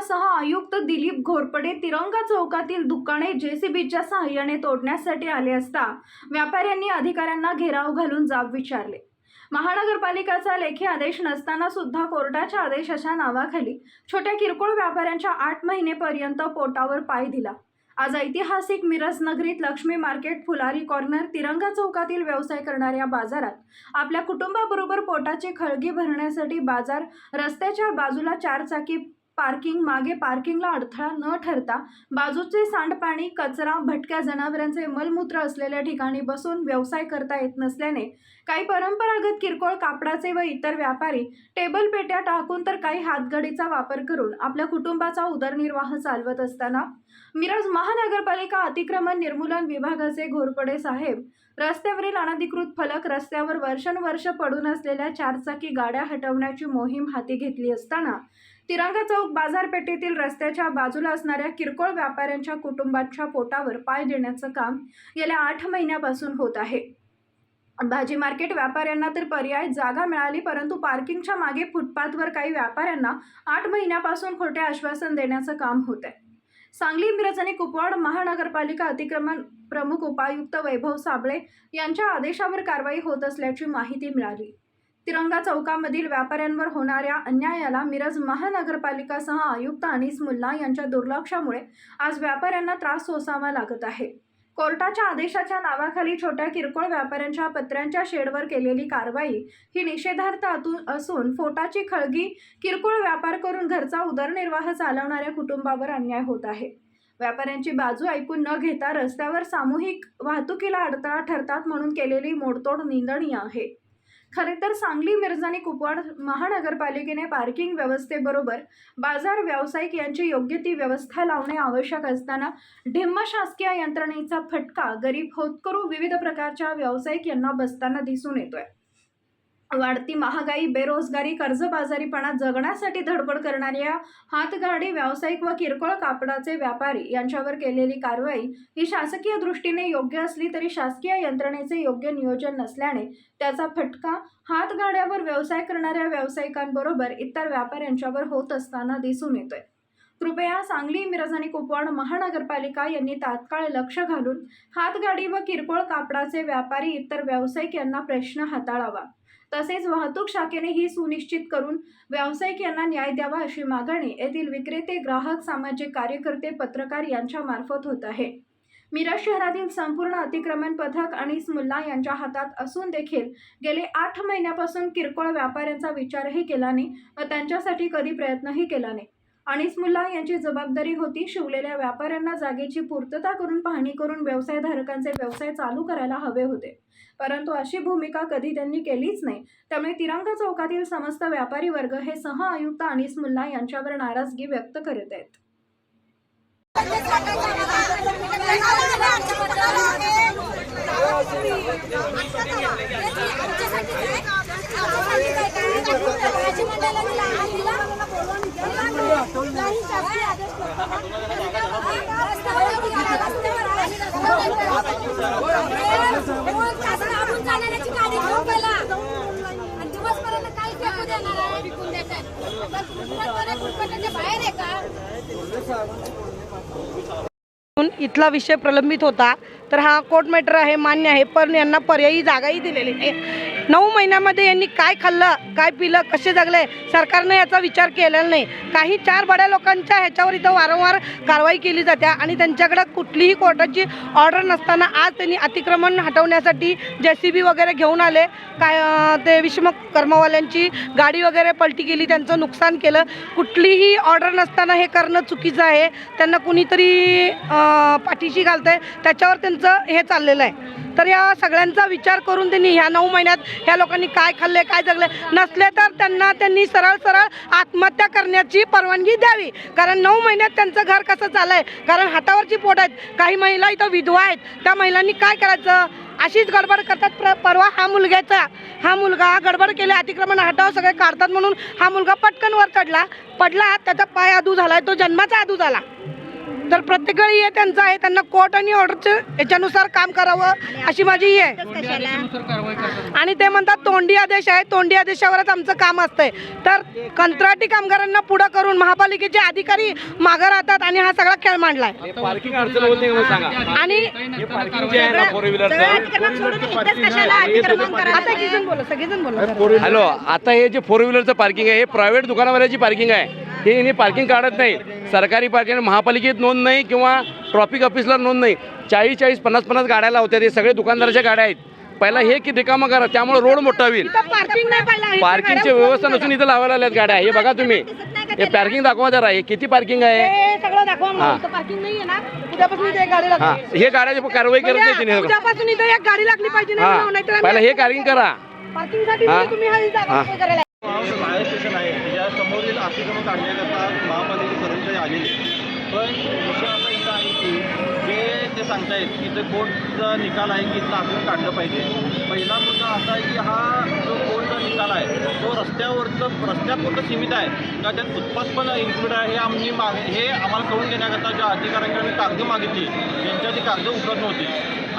सह आयुक्त दिलीप घोरपडे तिरंगा चौकातील दुकाने जेसीबीच्या सहाय्याने तोडण्यासाठी आले असता व्यापाऱ्यांनी अधिकाऱ्यांना घेराव घालून जाब विचारले. महानगरपालिकाचा लेखी आदेश नसताना सुद्धा कोर्टाच्या आदेशाच्या नावाखाली छोट्या किरकोळ व्यापाऱ्यांच्या आठ महिनेपर्यंत पोटावर पाय दिला. आज ऐतिहासिक मिरज नगरीत लक्ष्मी मार्केट फुलारी कॉर्नर तिरंगा चौकातील व्यवसाय करणाऱ्या बाजारात आपल्या कुटुंबाबरोबर पोटाची खळगी भरण्यासाठी बाजार रस्त्याच्या बाजूला चारचाकी पार्किंग मागे पार्किंगला अडथळा न ठरता बाजूचे सांडपाणी कचरा भटक्या जनावरांचे मलमूत्र असलेल्या ठिकाणी बसून व्यवसाय करता येत नसल्याने काही परंपरागत किरकोळ कापडाचे व इतर व्यापारी टेबल पेट्या टाकून तर काही हातगडीचा वापर करून आपल्या कुटुंबाचा उदरनिर्वाह चालवत असताना मिरज महानगरपालिका अतिक्रमण निर्मूलन विभागाचे घोरपडे साहेब रस्त्यावरील अनधिकृत फलक रस्त्यावर वर्षानुवर्ष पडून असलेल्या चारचाकी गाड्या हटवण्याची मोहीम हाती घेतली असताना तिरंगा चौक बाजारपेठेतील रस्त्याच्या बाजूला असणाऱ्या किरकोळ व्यापाऱ्यांच्या कुटुंबाच्या पोटावर पाय देण्याचं काम गेल्या आठ महिन्यापासून होत आहे. भाजी मार्केट व्यापाऱ्यांना तर पर्याय जागा मिळाली परंतु पार्किंगच्या मागे फुटपाथवर काही व्यापाऱ्यांना आठ महिन्यापासून खोटे आश्वासन देण्याचं काम होत आहे. सांगली मिरज आणि कुपवाड महानगरपालिका अतिक्रमण प्रमुख उपायुक्त वैभव साबळे यांच्या आदेशावर कारवाई होत असल्याची माहिती मिळाली. तिरंगा चौकामधील व्यापाऱ्यांवर होणाऱ्या अन्यायाला मिरज महानगरपालिकासह आयुक्त अनिस मुल्ला यांच्या दुर्लक्षामुळे आज व्यापाऱ्यांना त्रास सोसावा लागत आहे. कोर्टाच्या आदेशाच्या नावाखाली छोट्या किरकोळ व्यापाऱ्यांच्या पत्र्यांच्या शेडवर केलेली कारवाई ही निषेधार्थ अतू- असून फोटाची खळगी किरकोळ व्यापार करून घरचा उदरनिर्वाह चालवणाऱ्या कुटुंबावर अन्याय होत आहे. व्यापाऱ्यांची बाजू ऐकून न घेता रस्त्यावर सामूहिक वाहतुकीला अडथळा ठरतात म्हणून केलेली मोडतोड निंदनीय आहे. खरे तर सांगली मिरज आणि कुपवाड महानगरपालिकेने पार्किंग व्यवस्थेबरोबर बाजार व्यावसायिक यांची योग्य ती व्यवस्था लावणे आवश्यक असताना ढिम्म शासकीय यंत्रणेचा फटका गरीब होतकरू विविध प्रकारच्या व्यावसायिक यांना बसताना दिसून येतोय. वाढती महागाई बेरोजगारी कर्जबाजारीपणा जगण्यासाठी धडपड करणाऱ्या हातगाडी व्यावसायिक व किरकोळ कापडाचे व्यापारी यांच्यावर केलेली कारवाई ही शासकीय दृष्टीने योग्य असली तरी शासकीय यंत्रणेचे योग्य नियोजन नसल्याने त्याचा फटका हातगाड्यावर व्यवसाय करणाऱ्या व्यावसायिकांबरोबर इतर व्यापाऱ्यांच्यावर होत असताना दिसून येतोय. कृपया सांगली मिरज आणि कुपवाड महानगरपालिका यांनी तात्काळ लक्ष घालून हातगाडी व किरकोळ कापडाचे व्यापारी इतर व्यावसायिक यांना प्रश्न हाताळावा. तसेच वाहतूक शाखेने ही सुनिश्चित करून व्यावसायिक यांना न्याय द्यावा अशी मागणी येथील विक्रेते ग्राहक सामाजिक कार्यकर्ते पत्रकार यांच्या मार्फत होत आहे. मिरज शहरातील संपूर्ण अतिक्रमण पथक आणि मुल्ला यांच्या हातात असून देखील गेले आठ महिन्यापासून किरकोळ व्यापाऱ्यांचा विचारही केला नाही व त्यांच्यासाठी कधी प्रयत्नही केला नाही. अनिस मुल्ला यांची जबाबदारी होती शिवलेल्या व्यापाऱ्यांना जागेची पूर्तता करून पाहणी करून व्यवसायधारकांचे व्यवसाय चालू करायला हवे होते. परंतु अशी भूमिका कधी त्यांनी केलीच नाही. त्यामुळे तिरंगा चौकातील समस्त व्यापारी वर्ग हे सह आयुक्त अनिस मुल्ला यांच्यावर नाराजगी व्यक्त करत आहेत जाण्याची गाडी घेऊन गेला आणि दिवसपर्यंत काय फेकू देणार आहे विकून देतात पण फुटपाथवर फुटपाथाच्या बाहेर आहे का म्हणून इथला विषय प्रलंबित होता. तर हा कोर्ट मॅटर आहे मान्य आहे पण यांना पर्यायी जागाही दिलेली आहे नऊ महिन्यामध्ये यांनी काय खाल्लं काय पिलं कसे जगले सरकारने याचा विचार केलेला नाही. काही चार बड्या लोकांच्या ह्याच्यावर इथं वारंवार कारवाई केली जाते आणि त्यांच्याकडे कुठलीही कोर्टाची ऑर्डर नसताना आज त्यांनी अतिक्रमण हटवण्यासाठी जे सी बी वगैरे घेऊन आले. काय ते ते विश्वकर्मावाल्यांची गाडी वगैरे पलटी केली त्यांचं नुकसान केलं. कुठलीही ऑर्डर नसताना हे करणं चुकीचं आहे. त्यांना कुणीतरी पाठीशी पाठीशी घालतंय. त्याच्यावर त्यांचं हे चाललेलं आहे. तर या सगळ्यांचा विचार करून त्यांनी ह्या नऊ महिन्यात ह्या लोकांनी काय खाल्ले काय जगले? नसले तर त्यांना त्यांनी सरळ सरळ आत्महत्या करण्याची परवानगी द्यावी. कारण नऊ महिन्यात त्यांचं घर कसं चाललं आहे कारण हातावरची पोट आहेत. काही महिला इथं विधवा आहेत. त्या महिलांनी काय करायचं? अशीच गडबड करतात. प्र परवा हा मुलग्याचा हा मुलगा गडबड केले अतिक्रमण हटाव सगळे काढतात म्हणून हा मुलगा पटकन वर चढला. पडला त्याचा पाय आदू झाला तो जन्माचा आदू झाला. तर प्रत्येक वेळी हे त्यांचं आहे त्यांना कोर्ट आणि ऑर्डरच्या याच्यानुसार काम करावं अशी माझी ही आहे. आणि ते म्हणतात तोंडी आदेश आहे तोंडी आदेशावरच आमचं काम असतंय. तर कंत्राटी कामगारांना पुढं करून महापालिकेचे अधिकारी मागं राहतात आणि हा सगळा खेळ मांडलाय. पार्किंग अडचण होत नाही म्हणून सांगा. आणि हे पार्किंग जे आहे ना फोर आता सगळेजण बोला सगळेजण बोला. हॅलो आता हे जे फोर व्हीलरचं पार्किंग आहे हे प्रायव्हेट दुकानावाल्याची पार्किंग आहे. हे यांनी पार्किंग काढत नाही सरकारी पार्किंग महापालिकेत नोंद नाही किंवा ट्रॉफिक ऑफिसला नोंद नाही. चाळीस चाळीस पन्नास पन्नास गाड्या लावतात. हे सगळे दुकानदाराच्या गाड्या आहेत. पहिला हे की रिकामं करा त्यामुळे रोड मोठा होईल. पार्किंग नाही पाहिजे पार्किंगची व्यवस्था नसून इथं लावायला आल्यात गाड्या. हे बघा तुम्ही. हे पार्किंग दाखवा जरा. हे किती पार्किंग आहे? हे गाड्याची कारवाई करत नाही म्हणजे तिने पहिला हे पार्किंग करा. हा. तुम्ही हा जागा हा. सोय करायला फायर स्टेशन आहे त्याच्या समोरील अतिक्रमण काढण्याकरता महापालिका कर्मचारी आलेले पण विषय असा इथं आहे की जे ते सांगतायत की इथं कोर्टचा निकाल आहे की इथं अतिक्रमण काढलं पाहिजे. पहिला मुद्दा असा आहे की हा जो कोर्टचा निकाल आहे तो रस्त्यावरचं रस्त्यापुरतं सीमित आहे. का त्यात फुटपाथ पण इन्क्लूड आहे हे आम्ही माग हे आम्हाला कळून घेण्याकरता ज्या अधिकाऱ्यांकडे आम्ही कागद मागितली त्यांच्या ती कागद उपलब्ध नव्हती.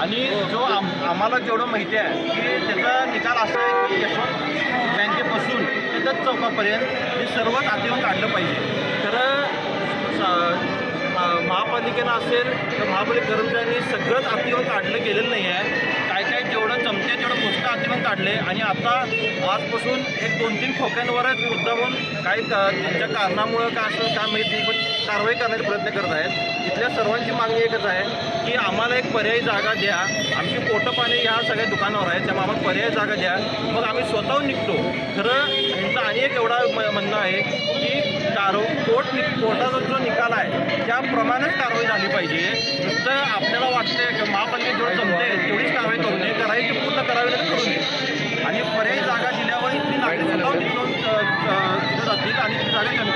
आणि जो आम आम्हाला जेवढं माहिती आहे की त्याचा निकाल असा आहे की यशवंत बँकेपासून पासून दत्त चौकापर्यंत हे सर्वच अतिक्रमण काढलं पाहिजे. तर स- महापालिकेनं असेल तर महापालिका कर्मचाऱ्यांनी सगळंच अतिक्रमण काढलं गेलेलं नाही आहे काय काय जेवढं जमते तेवढं मोठं अतिक्रमण काढले आणि आता आजपासून एक दोन तीन खोक्यांवरच मुद्दामून काही त्यांच्या कारणामुळं का असं काय माहीत नाही पण कारवाई करण्याचा प्रयत्न करत आहेत. इथल्या सर्वांची मागणी एकच आहे की आम्हाला एक पर्यायी जागा द्या. आमची पोटं पाणी ह्या सगळ्या दुकानावर आहेत त्यामुळे आम्हाला पर्यायी जागा द्या. मग आम्ही स्वतःहून निघतो. खरं ह्यांचा आणि एक एवढा म- म्हणणं आहे की कारो कोर्ट नि कोर्टाचा जो निकाल आहे त्याप्रमाणेच कारवाई झाली पाहिजे. नुसतं आपल्याला वाटतंय की महापालिकेत जेवढं जमते तेवढीच कारवाई करू नये करायची पूर्ण करावी करू नये आणि पर्यायी जागा दिल्यावर इथली नागरिक स्वतः जातील आणि ती जागा कमी